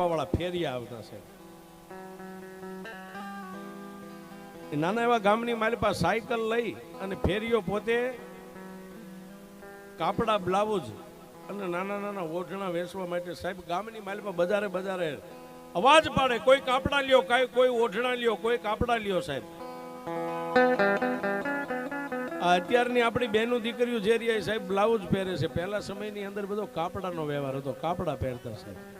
વાળા ફેરિયા આવતા છે. નાના એવા ગામની મારી પાસે સાયકલ લઈ અને ફેરીઓ પોતે કાપડા, બ્લાઉઝ અને નાના નાના ઓઢણા વેચવા માટે સાહેબ, ગામની મારી બજારે બજારે અવાજ પાડે, કોઈ કાપડા લ્યો, કાંઈ, કોઈ ઓઢણા લ્યો, કોઈ કાપડા લ્યો, સાહેબ. અત્યારની આપણી બહેનું દીકરીઓ જે રહી સાહેબ, બ્લાઉઝ પહેરે છે. પહેલા સમયની અંદર બધો કાપડાનો વ્યવહાર હતો, કાપડા પહેરતા સાહેબ.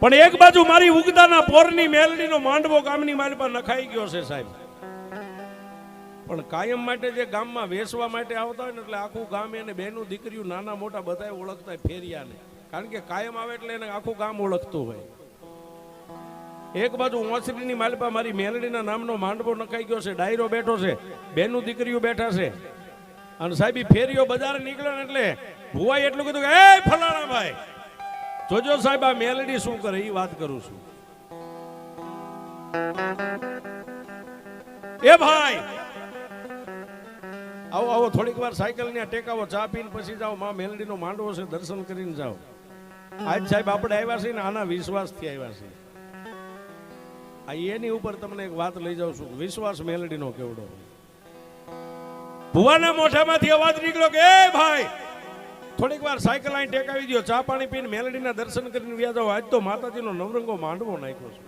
પણ એક બાજુ મારી ઉગદાના પોરની મેલડીનો માંડવો ગામની મારી પાસે નખાઈ ગયો છે સાહેબ. પણ કાયમ માટે જે ગામમાં વેસવા માટે આવતા હોય ને એટલે આખું ગામ એને બેનું દીકરીઓ નાના મોટા બધા ઓળખતા હોય ફેરિયાને. કારણ કે કાયમ આવે એટલે એને આખું ગામ ઓળખતું હોય. એક બાજુ ઓસરીની માલપા મારી મેલડીના નામનો માંડવો નખાઈ ગયો છે, ડાયરો બેઠો છે, બેનું દીકરીઓ બેઠા છે. અને સાહેબ ફેરીઓ બજાર નીકળ્યો ને એટલે ભુવાઈ એટલું કીધું કે, એ ફલાણા ભાઈ જોજો સાહેબ, આ મેલડી શું કરે એ વાત કરું છું. એ ભાઈ! આવો આવો, થોડીક વાર સાયકલ ને ટેકાવો, ચા પીને પછી જાઓ. માં મેલડીનો માંડવો છે, દર્શન કરીને જાઓ. આજ સાહેબ આપણે આવ્યા છીએ ને આના વિશ્વાસથી આવ્યા છીએ. આ એની ઉપર તમને એક વાત લઈ જાઉં છું. વિશ્વાસ મેલડીનો કેવડો ભુવાના મોઢામાંથી અવાજ નીકળ્યો કે, એ ભાઈ થોડીક વાર સાયકલ અહીં ટેકાવી દો ચા પાણી પીને મેલડીના દર્શન કરીને વ્યા જાઓ. આજ તો માતાજીનો નવરંગો માંડવો નાખ્યો છે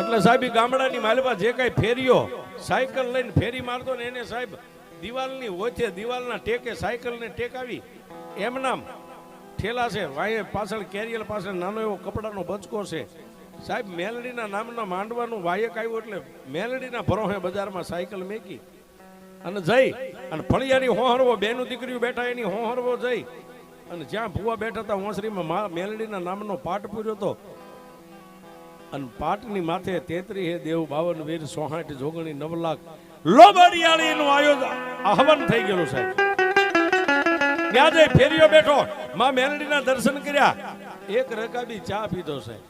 એટલે સાહેબ ગામડાની માલિપા જે કઈ ફેરીઓ સાયકલ લઈને ફેરી મારતો ને એને સાહેબ દિવાલની ઓછે દિવાલના ટેકે સાયકલને ટેકાવી. એમ નામ ઠેલા છે. વાંહે પાછળ કેરિયર પાછળ નાનો એવો કપડાનો બચકો છે. સાહેબ, મેલડીના નામના માંડવાનું વાયક આવ્યું એટલે મેલડીના ભરોહે બજારમાં સાયકલ મેકી. અને જઈ. અને ફળિયાની હોહરવો, બેનું દીકરીઓ બેઠા એની હોહરવો જઈ. અને જ્યાં ભુવા બેઠા હતા હોંસરીમાં મેલડીના નામનો પાઠ પૂર્યો હતો. અને પાટની માથે તેત્રી હે દેવ બાવન વીર સોહાટ જોગણી નવ લાખ. લોબડિયાળીનું આયોજન આહવન થઈ ગયેલું સાહેબ. ત્યાં જઈ ફેરીઓ બેઠો. માં મેલડીના દર્શન કર્યા. એક રકાબી ચા પીધો સાહેબ.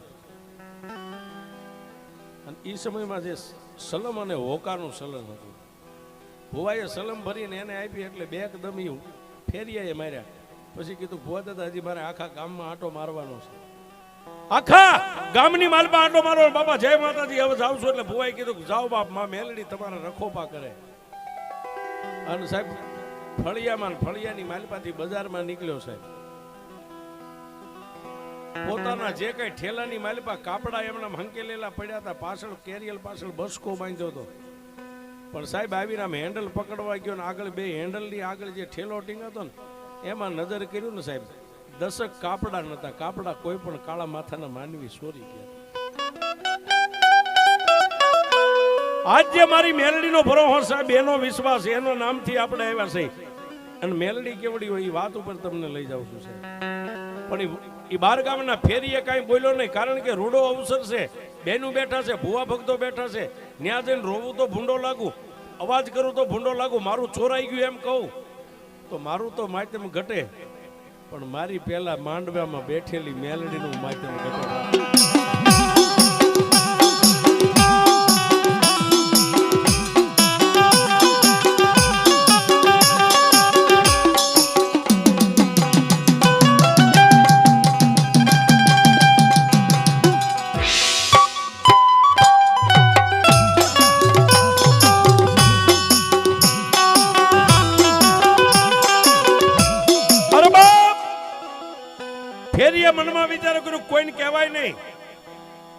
અને એ સમયમાં જે સલમ અને હોકાનું સલન હતું. ભુવાએ સલમ ભરીને એને આપી એટલે બે એકદમ ઈ ફેરિયાએ માર્યા. પછી કીધું, ભુવા દાદા, હજી મારે આખા ગામમાં આટો મારવાનો છે. આખા ગામની માલપા આટો મારો બાપા, જય માતાજી, હવે જાવ છું. એટલે ભુવાએ કીધું, જાઓ બાપ, માં મેલડી તમારા રખોપા કરે. અને સાહેબ, ફળિયામાં ફળિયાની માલપાથી બજારમાં નીકળ્યો સાહેબ. પોતાના જે કઈ ઠેલાની માલપા કાપડા એમના હંકેલેલા પડ્યા હતા, પાછળ કેરિયલ પાછળ બસકો બાંધ્યો હતો. પણ સાહેબ, આવીને આમ હેન્ડલ પકડવા ગયો ને આગળ બે હેન્ડલની આગળ જે ઠેલો ટીંગાતો ને, એમાં નજર કર્યું ને સાહેબ, દશક કાપડા નતા, કાપડા કોઈ પણ કાળા માથાના માનવી સોરી ગયા. આજે મારી મેલડીનો ભરોહો સાહેબ, એનો વિશ્વાસ, એનો નામથી આપણે આવ્યા છે. અને મેલડી કેવડી હોય એ વાત ઉપર તમને લઈ જાઉં છું સાહેબ. પણ એ બાર ગામના ફેરીએ કાંઈ બોલ્યો નહીં, કારણ કે રૂડો અવસર છે. બેનું બેઠા છે, ભુવા ભક્તો બેઠા છે. ત્યાં જઈને રોવું તો ભૂંડો લાગુ, અવાજ કરું તો ભૂંડો લાગુ, મારું ચોરાઈ ગયું એમ કહું. તો મારું તો માધ્યમ ઘટે, પણ મારી પહેલા માંડવામાં બેઠેલી મેલડીનું માધ્યમ ઘટે. નહીં.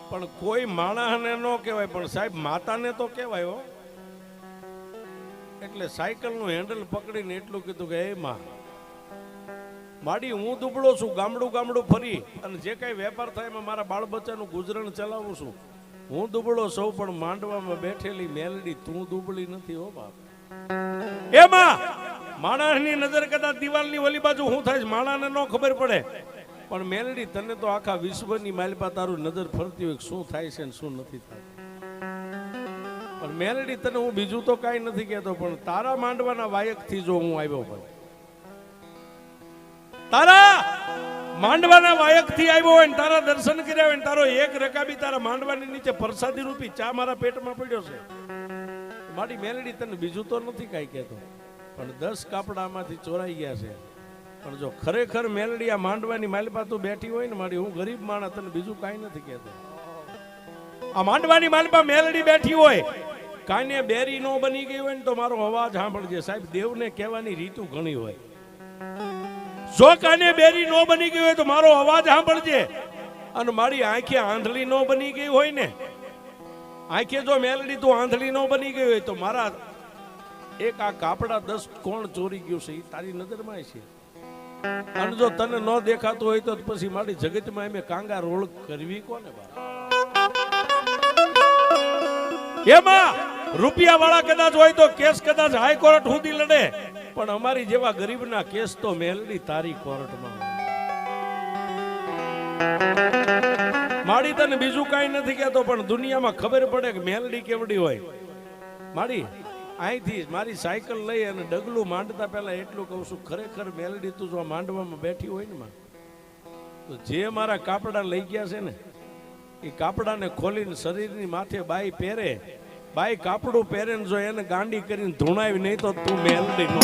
પણ કોઈ માણસને ન કહેવાય, પણ સાહેબ માતાને તો કહેવાય હો. એટલે સાયકલનું હેન્ડલ પકડીને એટલું કીધું કે, એ માં, માડી, હું દુબળો છું, ગામડું ગામડું ફરી, અને જે કાંઈ વેપાર થાય એમાં મારા બાળ બચ્ચાનું ગુજરાન ચલાવું છું. હું દુબળો સૌ પણ માંડવામાં બેઠેલી મેલડી તું દુબળી નથી હો, બાપ. એમાં માણસની નજર કદાચ દિવાલની ઓલી બાજુ હું થાય માણાને ન ખબર પડે. પણ મેલડી, તને તો આખા વિશ્વની માલપા તારું નજર ફરતી હોય શું થાય છે ને શું નથી થતું પણ મેલડી, તને હું બીજું તો કાંઈ નથી કહેતો, પણ તારા માંડવાના વાયકથી જો હું આવ્યો હોય. તારા માંડવાના વાયકથી આવ્યો હોય ને તારા દર્શન કર્યા હોય ને તારો એક રકાબી તારા માંડવાની નીચે પ્રસાદી રૂપી ચા મારા પેટમાં પડ્યો છે. મારી મેલડી, તને બીજું તો નથી કાંઈ કહેતો. પણ દસ કાપડામાંથી ચોરાઈ ગયા છે. પણ જો ખરેખર મેલડી આ માંડવાની માલપા તું બેઠી હોય ને મારી હું ગરીબ માણસ તને બીજું કાંઈ નથી કહેતો. આ માંડવાની માલપા મેલડી બેઠી હોય કાને બેરી નો બની ગઈ હોય ને તો મારો અવાજ સાંભળજે. સાહેબ, દેવને કહેવાની રીતુ ઘણી હોય. જો કાને બેરી નો બની ગઈ હોય તો મારો અવાજ સાંભળજે. અને મારી આંખે આંધળી નો બની ગઈ હોય ને, આંખે જો મેલડી તું આંધળી નો બની ગઈ હોય તો મારા એક આ કાપડા દસ કોણ ચોરી ગયું છે એ તારી નજરમાં છે. અને જો તને ન દેખાતું હોય તો પછી મારી જગતમાં એમ કાંગા રોળ કરવી કોને એમાં રૂપિયા વાળા કદાચ હોય તો કેસ કદાચ હાઈકોર્ટ સુધી લડે. પણ અમારી જેવા ગરીબના કેસ તો મેલડી તારી કોર્ટમાં માડી તને બીજું કાંઈ નથી કહેતો, પણ દુનિયામાં ખબર પડે કે મેલડી કેવડી હોય. માડી અહીંથી મારી સાયકલ લઈ અને ડગલું માંડતા પહેલાં એટલું કહું છું, ખરેખર મેલડી તું જો માંડવામાં બેઠી હોય ને માં, તો જે મારા કાપડા લઈ ગયા છે ને, એ કાપડાને ખોલીને શરીરની માથે બાઈ પહેરે, બાઈ કાપડું પહેરે જો એને ગાંડી કરીને ધૂણાવી, નહીં તો તું મેલડી નો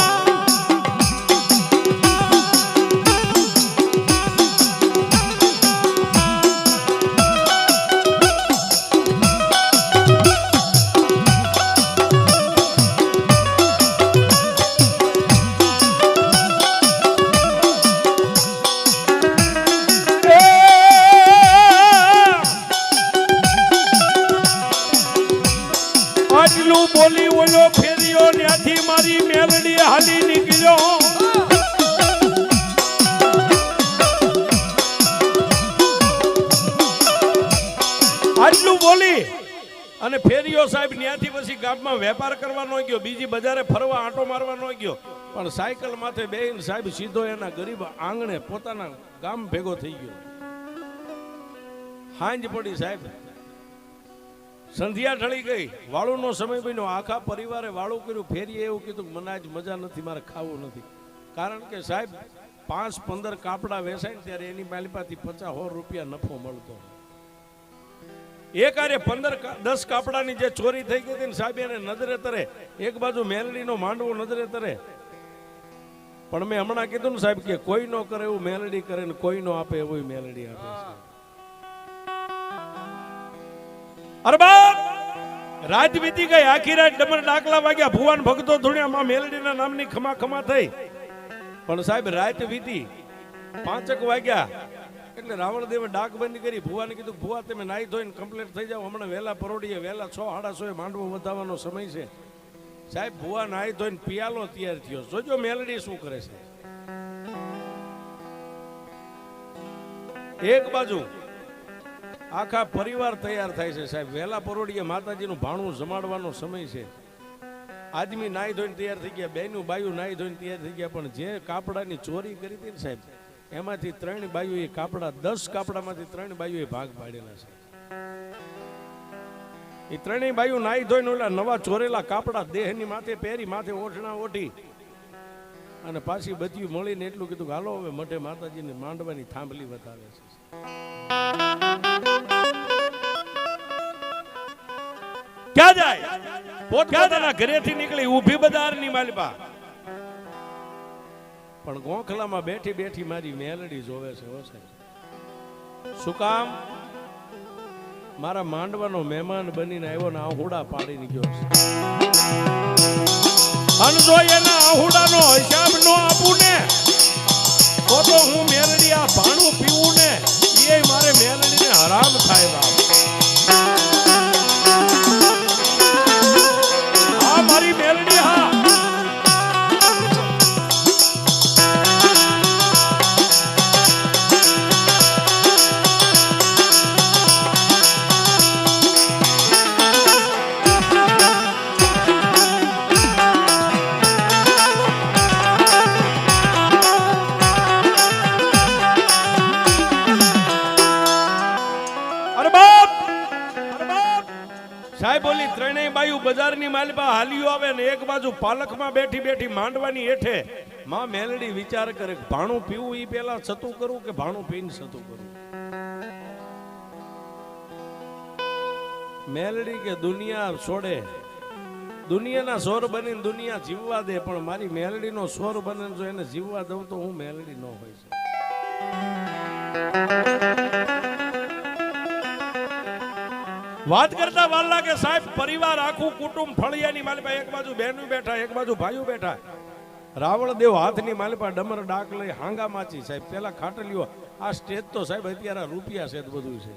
પણ સાયકલ માથે બેહીને સાહેબ સીધો એના ગરીબ આંગણે પોતાના ગામ ભેગો થઈ ગયો. હાંજ પડી સાહેબ. સંધ્યા ઢળી ગઈ. વાળુનો સમય બન્યો. આખા પરિવારે વાળું કર્યું. ફેરીએ એવું કીધું મને આજ મજા નથી, મારે ખાવું નથી. કારણ કે સાહેબ, પાંચ પંદર કાપડા વેચાય ને ત્યારે એની માલિપાથી પચાસ સો રૂપિયા નફો મળતો. એક આરે પંદર દસ કાપડાની જે ચોરી થઈ ગઈ હતી ને સાહેબ, એને નજરે તરે. એક બાજુ મેલડીનો માંડવો નજરે તરે. પણ મેં હમણાં કીધું ને સાહેબ કે કોઈ નો કરે એવું મેલડી કરે ને કોઈ નો આપે એવું મેલડી આપે અરે રાત વીતી ગઈ, આખી રાત ડમર ડાકલા વાગ્યા, ભુવાન ભક્તો ધૂણ્યા, માં મેલડીના નામની ખમા ખમા થઈ. પણ સાહેબ, રાત વીતી, પાંચક વાગ્યા, એટલે રાવણ દેવે ડાક બંધ કરી, ભુવાને કીધું, ભુવા, તમે નાઈ ધોઈને કમ્પ્લીટ થઈ જાવ હમણાં વહેલા પરોડીએ વહેલા છ, સાડા છ માંડવો વધાવવાનો સમય છે. સાહેબ, ભુવા નાહી ધોઈને પિયાલો તૈયાર થયો. જોજો મેલડી શું કરે છે. એક બાજુ આખા પરિવાર તૈયાર થાય છે સાહેબ. વહેલા પરોડીએ માતાજીનું ભાણું જમાડવાનો સમય છે. આદમી નાહી ધોઈને તૈયાર થઈ ગયા, બેનું બાયું નાહી ધોઈને તૈયાર થઈ ગયા, પણ જે કાપડાની ચોરી કરી હતી ને સાહેબ, એમાંથી ત્રણ બાયુએ કાપડા, દસ કાપડામાંથી ત્રણ બાયુએ ભાગ પાડેલા છે. એ ત્રણેય બાયું નાઈ ધોઈને ઓલા નવા ચોરેલા કાપડા દેહની માથે પહેરી માથે ઓઠણા ઓઠી અને પાછી બધી મળીને એટલું કીધું હાલો, હવે મઢે માતાજીને માંડવાની થાંભલી બતાવે છે. ક્યાં જાય? પોતપોતાના ઘરેથી નીકળી ઊભી બજારની માલિપા પણ ગોખલામાં બેઠી બેઠી મારી મેલડી જોવે છે શું કામ? મારા માંડવાનો મહેમાન બનીને આવ્યો ને આહુડા પાડીને ગયો અને જો એના આહુડાનો હિસાબ નો આપું ને, તો તો હું મેરડી આ ભાણું પીવું ને. બાજુ પાલકમાં બેઠી બેઠી માંડવાની હેઠે માં મેલડી વિચાર કરે ભાણું પીવું એ પેલા સતું કરું કે ભાણું પીને સતું કરું? મેલડી કે, દુનિયા છોડે. દુનિયાના સ્વર બનીને દુનિયા જીવવા દે, પણ મારી મેલડીનો સ્વર બને જો એને જીવવા દઉં તો હું મેલડી ન હોય છે વાત કરતા વાર લાગે, સાહેબ, પરિવાર આખું કુટુંબ ફળિયાની માલિપા, એક બાજુ બહેનું બેઠા, એક બાજુ ભાઈઓ બેઠા. રાવણ દેવ હાથની માલિપા ડમર ડાક લઈ હાંગા માચી, સાહેબ, પેલા ખાટલીઓ. આ સ્ટેજ તો, સાહેબ, અત્યારે રૂપિયા છે બધું છે.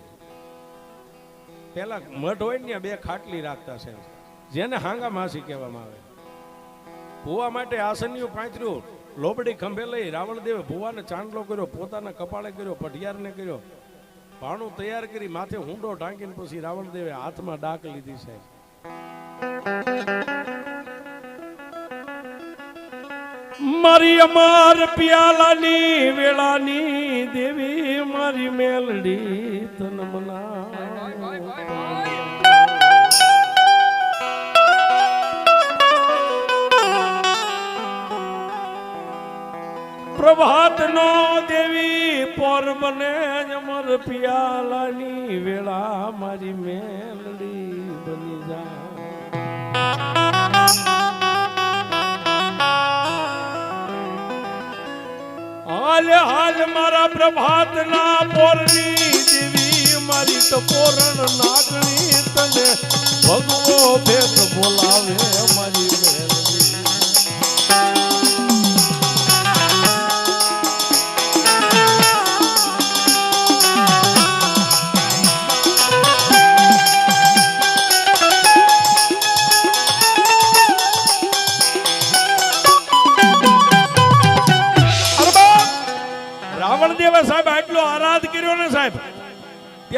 પેલા મઠ હોય ને બે ખાટલી રાખતા છે. જેને હાંગા માસી કહેવામાં આવે. ભૂવા માટે આસનિયું પાંચર્યું લોબડી ખંભે લઈ રાવણ દેવે ભૂવાને ચાંદલો કર્યો, પોતાના કપાળે કર્યો, પઢિયારને કર્યો. ભાણું તૈયાર કરી માથે હુંડો ઢાંકીને પછી રાવણ દેવે હાથમાં ડાક લીધી છે મારી અમાર પિયાલાની વેળાની દેવી મારી મેલડી તન મના પ્રભાત નો દેવી પોર બને અમર પિયાલાની વેળા મારી મેલડી બની જા હાલ હાલ, મારા પ્રભાત ના પોરની દેવી, મારી તો પોરણ નાગણી તને ભગવો ભેદ બોલાવે, મારી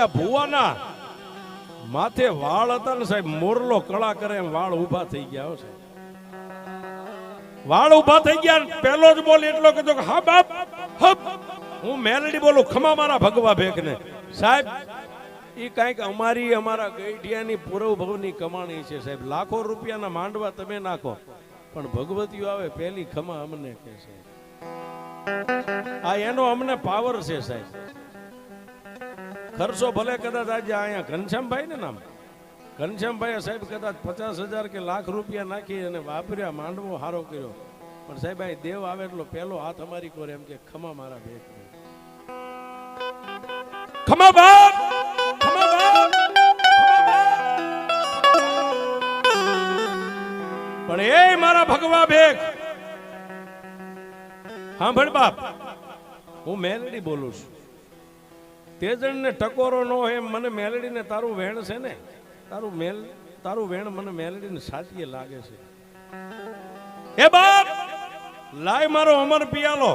ત્યાં ભુવાના. માથે વાળ હતા ને સાહેબ, મોરલો કળા કરે એમ વાળ ઊભા થઈ ગયા છે વાળ ઊભા થઈ ગયા પેલો જ બોલ એટલો કીધો કે, હા બાપ, હપ. હું મેલડી બોલું, ખમા મારા ભગવા ભેગને. સાહેબ એ કાંઈક અમારી, અમારા ગઈઢિયાની પૂરવ ભવની કમાણી છે સાહેબ. લાખો રૂપિયાના માંડવા તમે નાખો, પણ ભગવતીઓ આવે પેલી ખમા અમને કહે છે. આ એનો અમને પાવર છે સાહેબ. ખર્ચો ભલે કદાચ આજે અહીંયા ઘનશ્યામભાઈ ને નામ. ઘનશ્યામભાઈ સાહેબ કદાચ પચાસ હજાર કે લાખ રૂપિયા નાખી અને વાપર્યા, માંડવો હારો કર્યો. પણ સાહેબ, અહીં દેવ આવે એટલો પહેલો હાથ અમારી કોરે એમ કે, ખમા મારા ભેગ ખમા બાપ. પણ એ મારા ભગવા ભેગ. સાંભળ બાપ, હું મેલડી બોલું છું. તેજણને ટકોરો ન હોય એમ મને મેલડીને તારું વેણ છે ને? તારું મેલ, તારું વેણ મને મેલડીને સાચીએ લાગે છે. એ બાપ, લાય મારો અમર પિયાલો.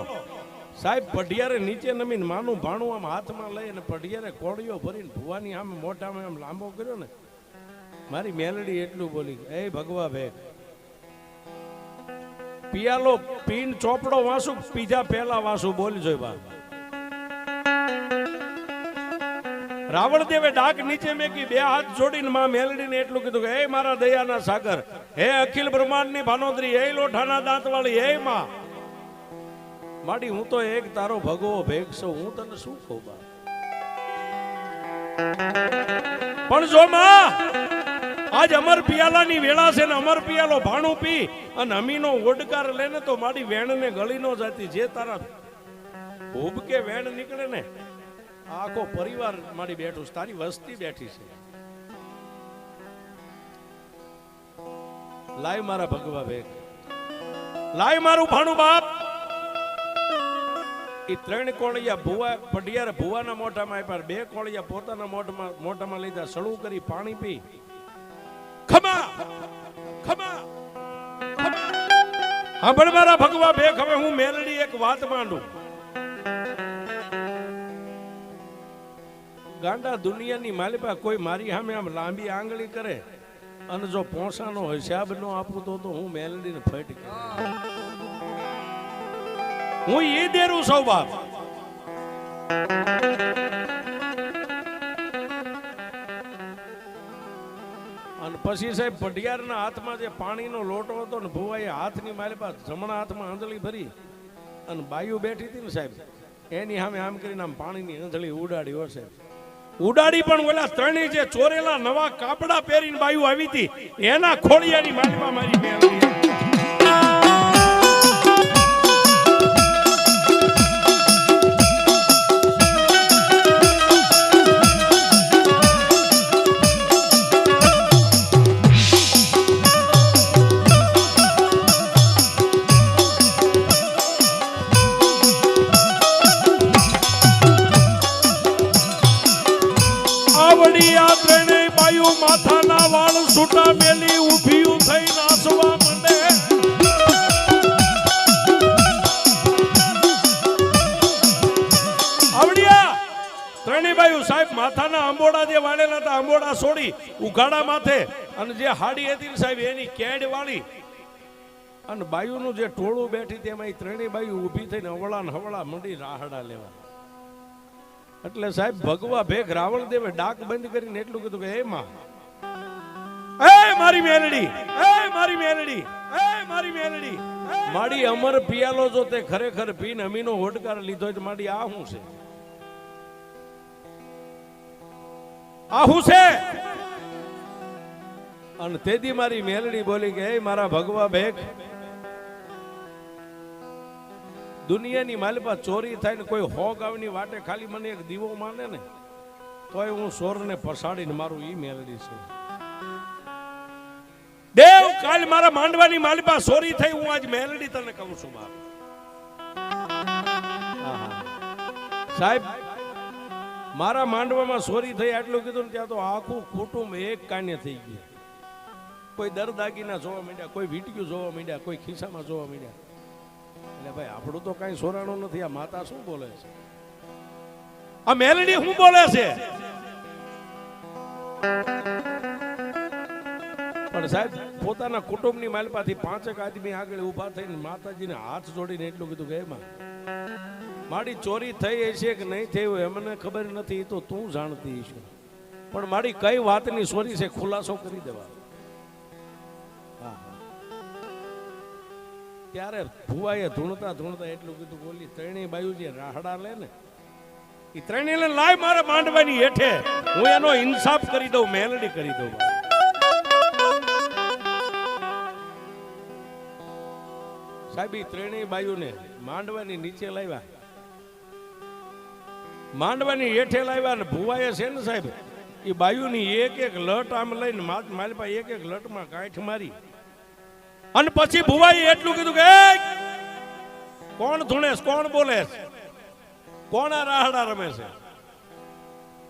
સાહેબ, પઢિયારે નીચે નમીને માનું ભાણું આમ હાથમાં લઈ અને પઢિયારે કોળીઓ ભરીને ભુવાની આમ મોટામાં આમ લાંબો કર્યો ને, મારી મેલડી એટલું બોલી, એ ભગવા ભે પિયાલો પીન ચોપડો વાંસુ, પીજા પહેલા વાંસુ જોઈ બા રાવણ દેવે ડાક નીચે મેકી બે હાથ જોડીને માં મેલડીને એટલું કીધું કે, હે મારા દયાના સાગર, હે અખિલ બ્રહ્માંડની ભાનોદરી, હે લોઠાના દાંતવાળી, હે માં. માડી, હું તો એક તારો ભગવો ભેગ છું, હું તને શું કહું બા પણ જો માં, આજ અમર પિયાલાની વેળા છે ને, અમર પિયાલો ભાણું પી અને અમીનો ઓડકાર લેને તો મારી વેણને ગળી નો જાતી, જે તારા ભૂબ કે વેણ નીકળે ને આખો પરિવાર મારી બેઠું તારી વસ્તી બેઠી છે. લાય મારા ભગવા ભેગ. લાય મારું ભાણું બાપ. એ ત્રણ કોળિયા ભુવા, પઢિયાર ભુવાના મોઢામાં આપ્યા, બે કોળિયા પોતાના મોઢમાં, મોઢામાં લીધા, સળું કરી પાણી પી. ખમા! ખમા! હા મારા ભગવા ભેખ હવે હું મેલડી એક વાત માંડું. ગાંડા દુનિયાની માલિપા કોઈ મારી સામે આમ લાંબી આંગળી કરે અને જો પોસાનો હિસાબ ન આપું તો તો હું મેલડીને ફટ. હું એ દેરું સૌ બાપ અને પછી સાહેબ પઢિયારના હાથમાં જે પાણીનો લોટો હતો ને ભુવાએ હાથની મારી પાસે જમણા હાથમાં આંધળી ભરી અને બાયુ બેઠી હતી ને સાહેબ, એની સામે આમ કરીને આમ પાણીની આંધળી ઉડાડી હો સાહેબ ઉડાડી પણ ઓલા ત્રણેય જે ચોરેલા નવા કાપડા પહેરીને બાયું આવી હતી, એના ખોળિયાની માલમાં મારી મેળવી આવડિયા ત્રણેય બાયું સાહેબ માથાના આંબોડા જે વાળેલા હતા, આંબોડા છોડી ઉઘાડા માથે અને જે હાડી હતી સાહેબ, એની કેડ વાળી. અને બાયુનું જે ટોળું બેઠી તેમાં એ ત્રણેય બાયું ઊભી થઈને હવળા ને હવળા મંડી રાહડા લેવા. એટલે સાહેબ ભગવા ભેગ રાવણ દેવે ડાક બંધ કરીને એટલું કીધું કે હે માં. એ મારી મેલડી એ મારી મેલડી એ મારી મેલડી માડી અમર પિયાલો જો તે ખરેખર પીન અમીનો હોડકાર લીધો તો માડી આ હું છે? આ હું છે? અને તેથી મારી મેલડી બોલી કે એ મારા ભગવા ભેગ દુનિયાની માલિપા ચોરી થાય ને કોઈ હો ગાવની વાટે ખાલી મને એક દીવો માને ને, તોય હું સોરને પસાડીને મારું ઈ મેલડી છું. દેવ, કાલ મારા માંડવાની માલિપા ચોરી થઈ, હું આજ મેલડી તને કહું છું મારું. સાહેબ, મારા માંડવામાં ચોરી થઈ, આટલું કીધું ત્યાં તો આખું કુટુંબ એક કાને થઈ ગયું. કોઈ દર દાગીના જોવા માંડ્યા, કોઈ વીંટ્યું જોવા માંડ્યા, કોઈ ખિસ્સામાં જોવા માંડ્યા. એટલે ભાઈ આપણું તો કઈ સોરાણું નથી. આ માતા શું બોલે છે? આ મેલડી શું બોલે છે? પણ સાહેબ પોતાના કુટુંબની માલપાથી પાંચેક આદમી આગળ ઊભા થઈને માતાજીને હાથ જોડીને એટલું કીધું કે એમાં મારી ચોરી થઈ હશે કે નહીં થઈ હોય મને ખબર નથી તો તું જાણતી છું પણ મારી કઈ વાતની ચોરી છે ખુલાસો કરી દેવા ત્યારે ભુવાએ ધૂણતા ધૂણતા એટલું કીધું, બોલી, ત્રણેય બાયુ જે રાહડા લે ને એ ત્રણેય લાય મારે માંડવાની હેઠે. હું એનો ઇન્સાફ કરી દઉં, મેલડી કરી દઉં સાહેબ ત્રણેય બાયુને માંડવાની નીચે લાવ્યા. માંડવાની હેઠે લાવ્યા ને ભુવાએ છે ને સાહેબ એ બાયુની એક એક લટ આમ લઈને મારી પાસે એક એક લટમાં કાંઠ મારી. અને પછી ભુવાઈ એટલું કીધું કે કોણ ધૂણેશ, કોણ બોલે કોણ આ રાહડા રમે છે?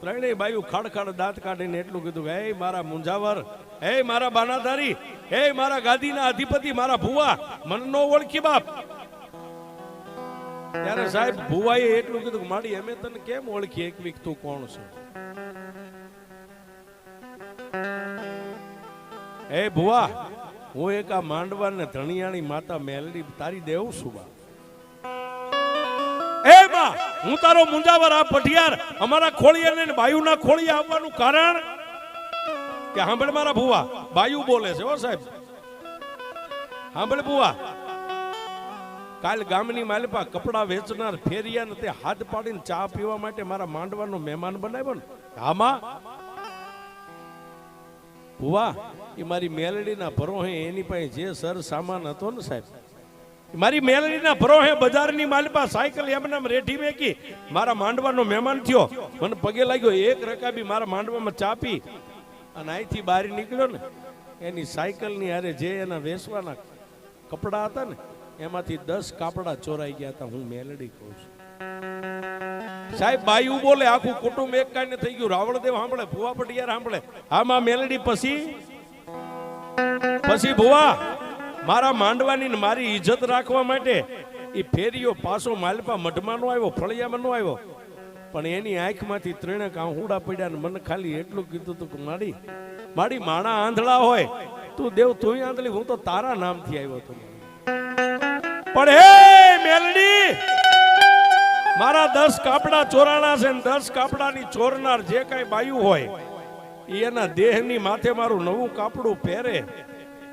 ત્રણેય બાયુ ખડખડ દાંત કાઢીને એટલું કીધું કે હે મારા મુંજાવર હે મારા બાનાધારી હે મારા ગાદીના અધિપતિ, મારા ભુવા મન નો ઓળખી બાપ. ત્યારે સાહેબ ભુવાએ એટલું કીધું કે, માડી, અમે તને કેમ ઓળખી એક વીક તું કોણ છે? હે ભુવા હું એક આ માંડવા ને ધણિયાણી માતા મેલડી, તારી દેવ છું બા. એ હું તારો મુંજાવર આ પઠિયાર અમારા ખોળિયા ને બાયુના ખોળિયા આવવાનું કારણ? કે સાંભળ મારા ભુવા, બાયુ બોલે છે હો સાહેબ. સાંભળ ભુવા. કાલ ગામની માલપા કપડા વેચનાર ફેરિયા ને તે હાથ પાડીને ચા પીવા માટે મારા માંડવાનો મહેમાન બનાવ્યો ને. આમાં ભુવા એ મારી મેલડીના ભરોહે એની પાસે જે સર સામાન હતો ને સાહેબ મારી મેલડીના ભરોહે બજારની માલપા સાયકલ એમનામ રેઠી મેકી મારા માંડવાનો મહેમાન થયો. મને પગે લાગ્યો, એક રકાબી મારા માંડવામાં ચાપી, અને અહીંથી બહાર નીકળ્યો ને, એની સાયકલની હારે જે એના વેસવાના કપડા હતા ને, એમાંથી દસ કાપડા ચોરાઈ ગયા હતા, હું મેલડી કહું છું. સાહેબ બાયું બોલે આખું કુટુંબ એક કાને થઈ ગયું. રાવળદેવ સાંભળે, ભુવા પટિયાર સાંભળે. આમાં મેલડી પછી? પછી ભુવા, મારા માંડવાની ને મારી ઇજ્જત રાખવા માટે એ ફેરીઓ પાછો માલપા મઢમાં નો આવ્યો, ફળિયામાં નો આવ્યો. પણ એની આંખમાંથી ત્રણે કાંહુડા પડ્યા ને મને ખાલી એટલું કીધું તું કે, માડી માડી માણા આંધળા હોય. તું દેવ, તું આંધળી, હું તો તારા નામથી આવ્યો હતો. પણ હે મેલડી! મારા દસ કાપડા ચોરાણા છે ને દસ કાપડાની ચોરનાર જે કાંઈ બાયું હોય એના દેહની માથે મારું નવું કાપડું પહેરે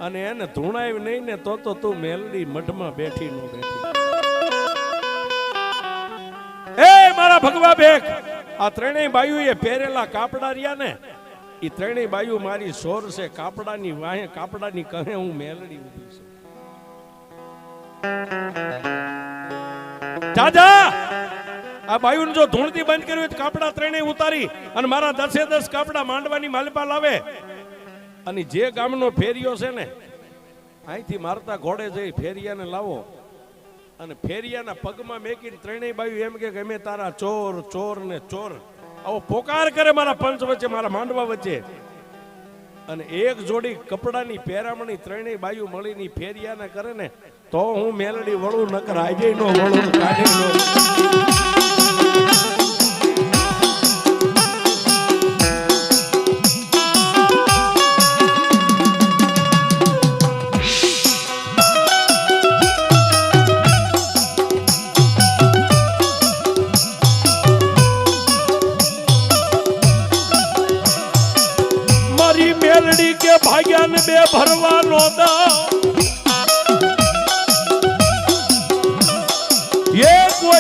અને એને ધૂણાવી નહીં ને તો તો તું મેલડી મઠમાં બેઠી ન બેઠી. એ મારા ભગવા બેક આ ત્રણેય બાયુએ પહેરેલા કાપડા રહ્યા ને એ ત્રણેય બાયુ મારી સોર છે, કાપડાની વાહે, કાપડાની કહે હું મેલડી ઊભી છું. દાદા, આ બાયુને જો ધૂણથી બંધ કર્યું તો કાપડા ત્રણેય ઉતારી અને મારા દસે દસ કાપડા માંડવાની માલપા લાવે અને જે ગામનો ફેરિયો છે ને, અહીંથી મારતા ઘોડે જઈ ફેરિયાને લાવો. અને ફેરિયાના પગમાં મેકીને ત્રણેય બાયુ એમ કે અમે તારા ચોર ચોર ને ચોર. આવો પોકાર કરે મારા પંચ વચ્ચે, મારા માંડવા વચ્ચે. અને એક જોડી કપડાની પહેરામણી ત્રણેય બાયુ મળીને ફેરિયાને કરે ને તો હું મેલડી વળું, નકર આજે નો વળું કાઢે નો. મારી મેલડી કે ભાગ્યાને બે ભરવાનો દાવ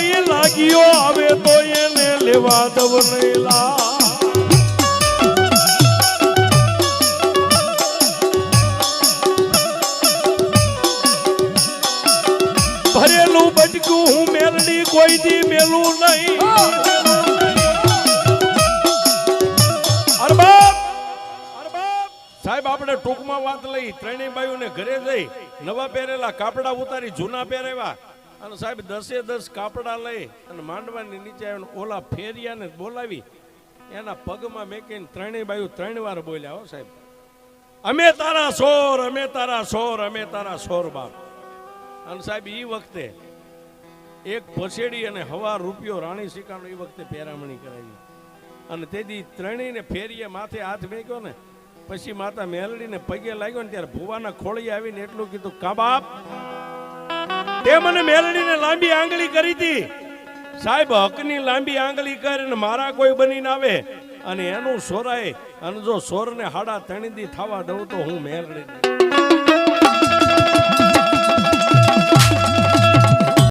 એ લાગ્યો આવે તો એને લેવા દવ નહીં ભરેલું બટકું હું મેલડી કોઈ દી મેલું નહીં. સાહેબ, આપણે ટૂંકમાં વાત લઈ. ત્રણેય બાયુને ઘરે જઈ નવા પહેરેલા કાપડા ઉતારી જૂના પહેરેવા અને સાહેબ દસે દસ કાપડા લઈ અને માંડવાની નીચે ઓલા ફેરિયાને બોલાવી. એના પગમાં મેકીને ત્રણેય બાયુ ત્રણ વાર બોલ્યા, હો સાહેબ. અમે તારા સોર, અમે તારા સોર, અમે તારા સોર બાપ. અને સાહેબ એ વખતે એક પછેડી અને હવા રૂપિયો રાણી સિકાનો એ વખતે પહેરામણી કરાવી. અને તેથી ત્રણેયને ફેરીએ માથે હાથ મેક્યો ને, પછી માતા મેલડીને પગે લાગ્યો ને ત્યારે ભુવાના ખોળી આવીને એટલું કીધું, કા બાપ તે મને મેલડીને લાંબી આંગળી કરી હતી. સાહેબ, હકની લાંબી આંગળી કરીને મારા કોઈ બનીને આવે અને એનું સોરાય અને જો સોરને હાડા ત્રણદી થવા દઉં તો હું મેલડી